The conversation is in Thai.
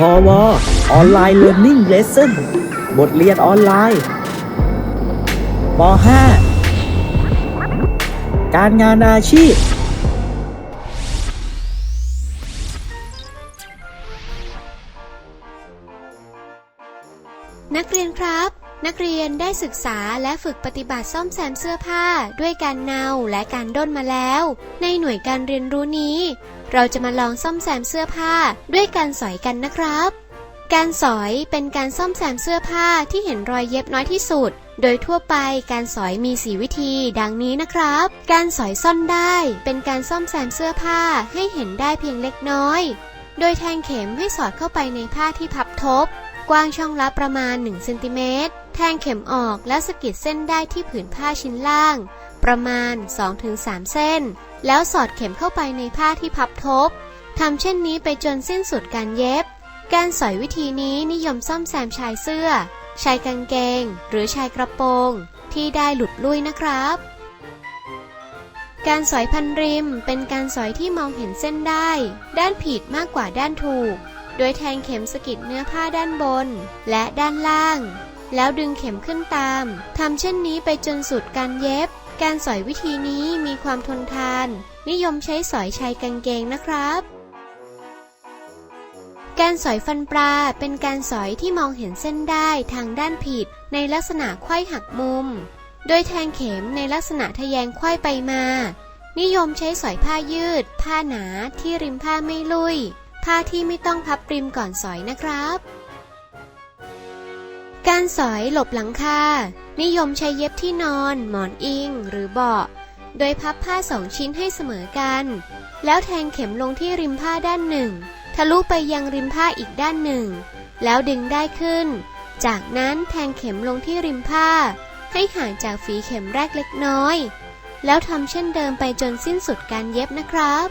พอวออนไลน์เรียนนิ่งเลส s o n บทเรียนออนไลน์ป .5 การงานอาชีพ นักเรียนครับ นักเรียนได้ศึกษาและฝึกปฏิบัติซ่อมแซมเสื้อผ้าด้วยการเนาและการด้นมาแล้ว ในหน่วยการเรียนรู้นี้ เราจะมาลองซ่อมแซมเสื้อผ้าด้วยการสอยกันนะครับ การสอยเป็นการซ่อมแซมเสื้อผ้าที่เห็นรอยเย็บน้อยที่สุด โดยทั่วไปการสอยมีสีวิธีดังนี้นะครับ การสอยซ่อนได้ เป็นการซ่อมแซมเสื้อผ้าให้เห็นได้เพียงเล็กน้อย โดยแทงเข็มให้สอดเข้าไปในผ้าที่พับทบ กว้างช่องละประมาณ1เซนติเมตรแทงเข็มออกแล้วสะกิดเส้นได้ที่ผืนผ้าชิ้นล่าง ประมาณ 2-3 เส้น แล้วสอดเข็มเข้าไปในผ้าที่พับทบทำเช่นนี้ไปจนสิ้นสุดการเย็บ การสอยวิธีนี้นิยมซ่อมแซมชายเสื้อ ชายกางเกง หรือชายกระโปรง ที่ได้หลุดลุ่ยนะครับ การสอยพันริมเป็นการสอยที่มองเห็นเส้นได้ ด้านผิดมากกว่าด้านถูก โดยแทงเข็มสกิดเนื้อผ้าด้านบน และด้านล่าง แล้วดึงเข็มขึ้นตามทำเช่นนี้ไปจนสุดการเย็บ การสอยวิธีนี้มีความทนทาน นิยมใช้สอยชายกางเกงนะครับ การสอยฟันปลาเป็นการสอยที่มองเห็นเส้นได้ทางด้านผิด ในลักษณะไขว้หักมุม โดยแทงเข็มในลักษณะทะแยงไขว้ไปมานิยมใช้สอยผ้ายืด ผ้าหนาที่ริมผ้าไม่ลุย ผ้าที่ไม่ต้องพับริมก่อนสอยนะครับ การสอยหลบหลังคา นิยมใช้เย็บที่นอน หมอนอิง หรือเบาะ โดยพับผ้าสองชิ้นให้เสมอกัน แล้วแทงเข็มลงที่ริมผ้าด้านหนึ่ง ทะลุไปยังริมผ้าอีกด้านหนึ่ง แล้วดึงได้ขึ้น จากนั้นแทงเข็มลงที่ริมผ้า ให้ห่างจากฝีเข็มแรกเล็กน้อย แล้วทำเช่นเดิมไปจนสิ้นสุดการเย็บนะครับ